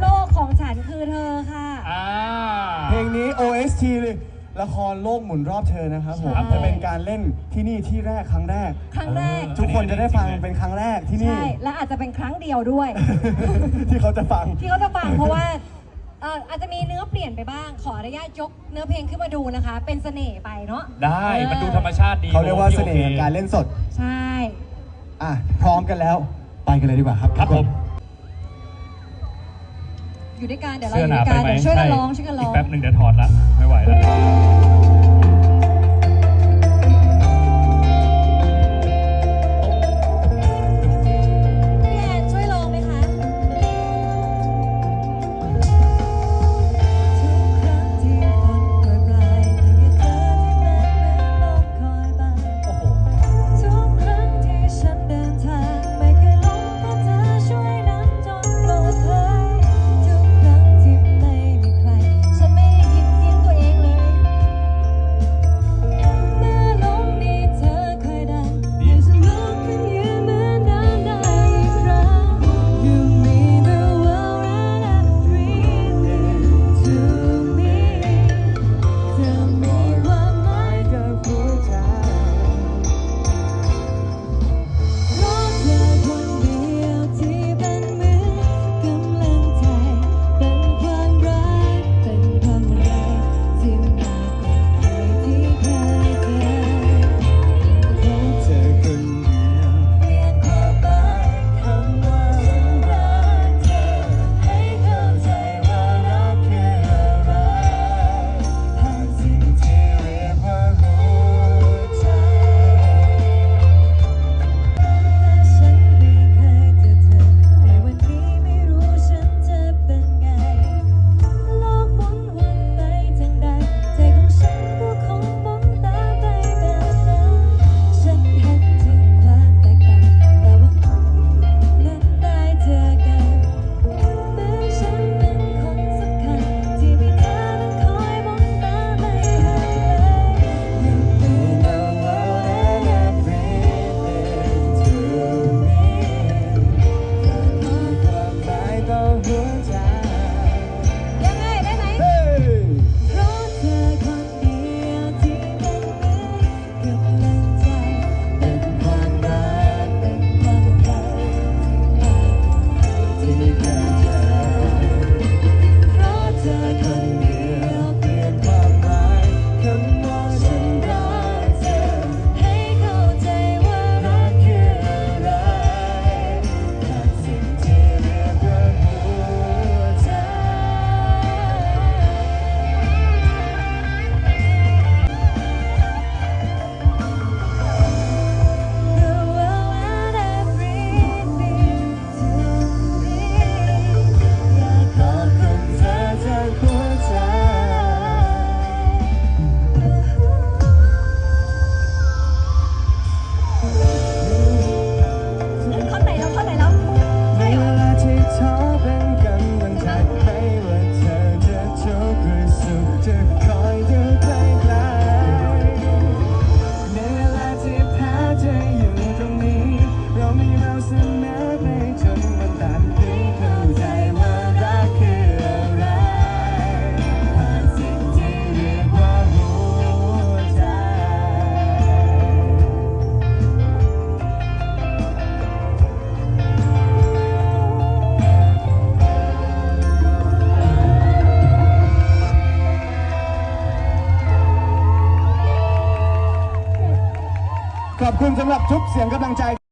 โลกของฉันคือเธอค่ะเพลงนี้ OST เลยละครโลกหมุนรอบเธอนะครับผมใช่ จะเป็นการเล่นที่นี่ที่แรกครั้งแรก ครั้งแรก ทุกคนจะได้ฟังเป็นครั้งแรกที่นี่และอาจจะเป็นครั้งเดียวด้วย ที่เขาจะฟัง ที่เขาจะฟังเพราะว่าอาจจะมีเนื้อเปลี่ยนไปบ้าง ขออนุญาตยกเนื้อเพลงขึ้นมาดูนะคะ เป็นเสน่ห์ไปเนาะได้มันดูธรรมชาติดีเขาเรียกว่าเสน่ห์การเล่นสด ใช่ อะ พร้อมกันแล้ว ไปกันเลยดีกว่าครับครับผม อยู่ด้วยกันเดี๋ยวเราสื้อหยู่นาด้วยไปกันไหมเช่วยกันร้องช่วยกันร้อง อีกแป๊บหนึ่งเดี๋ยวถอดละไม่ไหวแล้ว ขอบคุณสำหรับทุกเสียงกำลังใจ